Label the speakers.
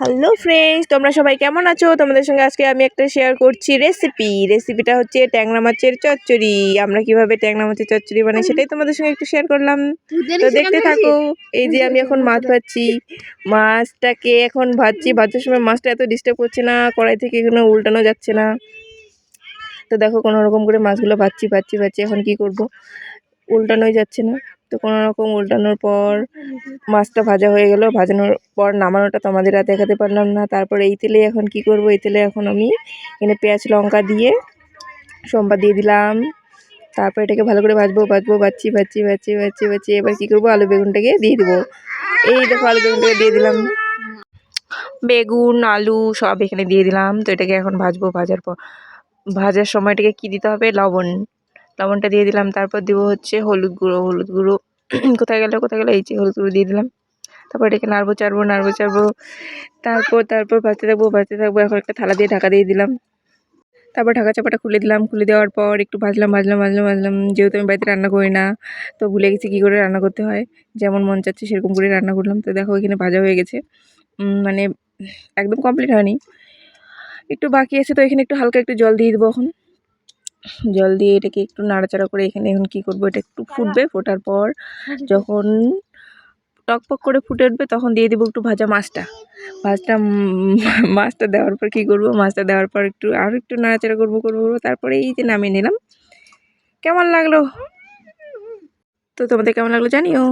Speaker 1: Hello friends তোমরা সবাই কেমন আছো? তোমাদের সঙ্গে আজকে আমি একটা শেয়ার করছি রেসিপি রেসিপিটা হচ্ছে ট্যাংরা মাছের চচ্চড়ি। আমরা কীভাবে ট্যাংরা মাছের চচ্চড়ি বানাই সেটাই তোমাদের সঙ্গে একটু শেয়ার করলাম। তো দেখতে থাকো এই যে আমি এখন মাছ ভাজছি। মাছটাকে এখন ভাজছি। ভাজার সময় মাছটা এত ডিস্টার্ব করছে না কড়াই থেকে এখানে উল্টানো যাচ্ছে না। তো দেখো কোনো রকম করে মাছগুলো ভাজছি ভাজছি ভাজছি। এখন কি করব? উল্টানোই যাচ্ছে না। তো কোনো রকম উল্টানোর পর মাছটা ভাজা হয়ে গেল। ভাজানোর পর নামানোটা তোমাদের আর দেখাতে পারলাম না। তারপর এই তেলে এখন কি করব? এই তেলে এখন আমি এখানে পেঁয়াজ, লঙ্কা দিয়ে সম্পা দিয়ে দিলাম। তারপর এটাকে ভালো করে ভাজবো ভাজবো, ভাজছি ভাজছি ভাজছি ভাজছি ভাজছি। এবার কী করব? আলু বেগুনটাকে দিয়ে দেবো। এই দেখো আলু বেগুনটাকে দিয়ে দিলাম। বেগুন, আলু সব এখানে দিয়ে দিলাম। তো এটাকে এখন ভাজবো ভাজার পর। ভাজার সময়টাকে কী দিতে হবে? লবণ। লবণটা দিয়ে দিলাম, তারপর দিব হচ্ছে হলুদ গুঁড়ো হলুদ গুঁড়ো, কোথায় গেল, কোথায় গেলো, এই যে হলুদ গুঁড়ো দিয়ে দিলাম। তারপর এটাকে নাড়বো, চাড়বো নাড়বো, চাড়বো, তারপর তারপর ভাজতে থাকব ভাজতে থাকব, এখন একটা থালা দিয়ে ঢাকা দিয়ে দিলাম। তারপর ঢাকা চাপাটা খুলে দিলাম, খুলে দেওয়ার পর একটু ভাজলাম ভাজলাম ভাজলাম ভাজলাম, যেহেতু আমি বাড়িতে রান্না করি না, তো ভুলে গেছি কী করে রান্না করতে হয়। যেমন মন চাচ্ছে সেরকম করে রান্না করলাম, তো দেখো এখানে ভাজা হয়ে গেছে। মানে একদম কমপ্লিট হয়নি। একটু বাকি আছে, তো এখানে একটু হালকা একটু জল দিয়ে দেবো এখন। জল দিয়ে এটাকে একটু নাড়াচাড়া করে এখানে এখন কী করব, এটা একটু ফুটবে, ফোটার পর যখন টকপক করে ফুটে উঠবে তখন দিয়ে দেবো একটু ভাজা মাছটা। মাছটা মাছটা দেওয়ার পর কী করব, মাছটা দেওয়ার পর একটু আরও একটু নাড়াচাড়া করব করব করব, তারপরে এই যে নামিয়ে নিলাম। কেমন লাগল? তো তোমাদের কেমন লাগল জানিও।